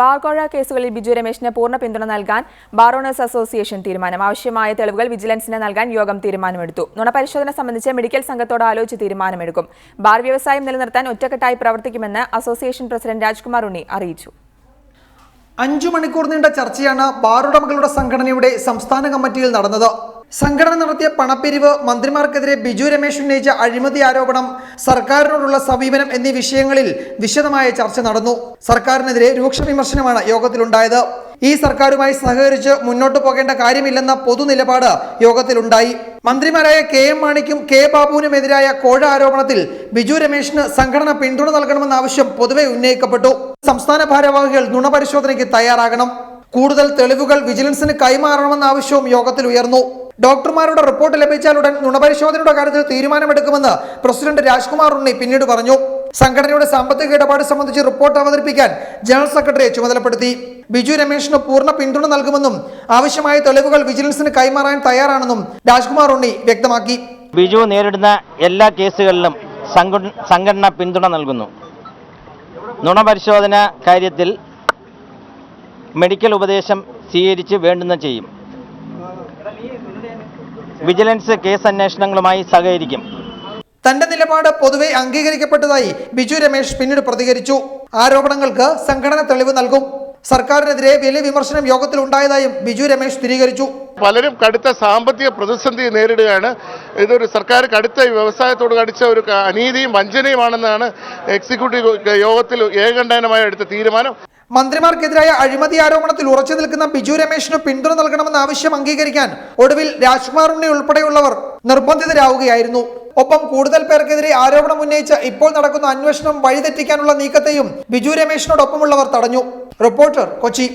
Bar കോഴ കേസുകളിൽ ബിജു രമേശിന് പൂർണ പിന്തുണ നൽകാൻ ബാർ ഓണേഴ്സ് അസോസിയേഷൻ തീരുമാനം. ആവശ്യമായ തെളിവുകൾ വിജിലൻസിന് നൽകാൻ യോഗം തീരുമാനമെടുത്തു. നുണപരിശോധന സംബന്ധിച്ച് മെഡിക്കൽ സംഘത്തോട് ആലോചിച്ച് തീരുമാനമെടുക്കും. ബാർ വ്യവസായം നിലനിർത്താൻ ഒറ്റക്കെട്ടായി പ്രവർത്തിക്കുമെന്ന് അസോസിയേഷൻ പ്രസിഡന്റ് രാജ്കുമാർ ഉണ്ണി അറിയിച്ചു. അഞ്ചു മണിക്കൂർ നീണ്ട ചർച്ചയാണ് ബാറുടമകളുടെ സംഘടനയുടെ സംസ്ഥാന കമ്മിറ്റിയിൽ നടന്നത്. സംഘടന നടത്തിയ പണപ്പിരിവ് മന്ത്രിമാർക്കെതിരെ ബിജു രമേശ് ഉന്നയിച്ച അഴിമതി ആരോപണം സർക്കാരിനോടുള്ള സമീപനം എന്നീ വിഷയങ്ങളിൽ വിശദമായ ചർച്ച നടന്നു. സർക്കാരിനെതിരെ രൂക്ഷ വിമർശനമാണ് യോഗത്തിലുണ്ടായത്. ഈ സർക്കാരുമായി സഹകരിച്ച് മുന്നോട്ട് പോകേണ്ട കാര്യമില്ലെന്ന പൊതുനിലപാട് യോഗത്തിലുണ്ടായി. മന്ത്രിമാരായ കെ എം മാണിക്കും കെ ബാബുവിനുമെതിരായ കോഴ ആരോപണത്തിൽ ബിജു രമേശിന് സംഘടന പിന്തുണ നൽകണമെന്ന ആവശ്യം പൊതുവെ ഉന്നയിക്കപ്പെട്ടു. സംസ്ഥാന ഭാരവാഹികൾ നുണപരിശോധനയ്ക്ക് തയ്യാറാകണം. കൂടുതൽ തെളിവുകൾ വിജിലൻസിന് കൈമാറണമെന്ന ആവശ്യവും യോഗത്തിൽ ഉയർന്നു. ഡോക്ടർമാരുടെ റിപ്പോർട്ട് ലഭിച്ചാലുടൻ നുണപരിശോധനയുടെ കാര്യത്തിൽ തീരുമാനമെടുക്കുമെന്ന് പ്രസിഡന്റ് രാജ്കുമാർ ഉണ്ണി പിന്നീട് പറഞ്ഞു. സംഘടനയുടെ സാമ്പത്തിക ഇടപാട് സംബന്ധിച്ച് റിപ്പോർട്ട് അവതരിപ്പിക്കാൻ ജനറൽ സെക്രട്ടറിയെ ചുമതലപ്പെടുത്തി. ബിജു രമേശിന് പൂർണ പിന്തുണ നൽകുമെന്നും ആവശ്യമായ തെളിവുകൾ വിജിലൻസിന് കൈമാറാൻ തയ്യാറാണെന്നും രാജ്കുമാർ ഉണ്ണി വ്യക്തമാക്കി. ബിജു നേരിടുന്ന എല്ലാ കേസുകളിലും സംഘടന പിന്തുണ നൽകുന്നു. നുണപരിശോധന കാര്യത്തിൽ മെഡിക്കൽ ഉപദേശം സ്വീകരിച്ച് വേണ്ടുന്ന ചെയ്യും. വിജിലൻസ് കേസ് അന്വേഷണങ്ങളുമായി സഹകരിക്കും. തന്റെ നിലപാട് പൊതുവെ അംഗീകരിക്കപ്പെട്ടതായി ബിജു രമേശ് പിന്നീട് പ്രതികരിച്ചു. ആരോപണങ്ങൾക്ക് സംഘടന തെളിവ് നൽകും. സർക്കാരിനെതിരെ വലിയ വിമർശനം യോഗത്തിൽ ഉണ്ടായതായും ബിജു രമേശ് സ്ഥിരീകരിച്ചു. പലരും കടുത്ത സാമ്പത്തിക പ്രതിസന്ധി നേരിടുകയാണ്. ഇതൊരു സർക്കാർ കടുത്ത വ്യവസായത്തോട് കടിച്ച ഒരു അനീതിയും വഞ്ചനയുമാണെന്നാണ് എക്സിക്യൂട്ടീവ് യോഗത്തിൽ ഏകണ്ഠേനമായി എടുത്ത തീരുമാനം. മന്ത്രിമാർക്കെതിരായ അഴിമതി ആരോപണത്തിൽ ഉറച്ചു നിൽക്കുന്ന ബിജു രമേശിന് പിന്തുണ നൽകണമെന്ന ആവശ്യം അംഗീകരിക്കാൻ ഒടുവിൽ രാജ്കുമാർ ഉണ്ണി ഉൾപ്പെടെയുള്ളവർ നിർബന്ധിതരാവുകയായിരുന്നു. ഒപ്പം കൂടുതൽ പേർക്കെതിരെ ആരോപണം ഉന്നയിച്ച ഇപ്പോൾ നടക്കുന്ന അന്വേഷണം വഴിതെറ്റിക്കാനുള്ള നീക്കത്തെയും ബിജു രമേശിനോടൊപ്പമുള്ളവർ തടഞ്ഞു. റിപ്പോർട്ടർ കൊച്ചി.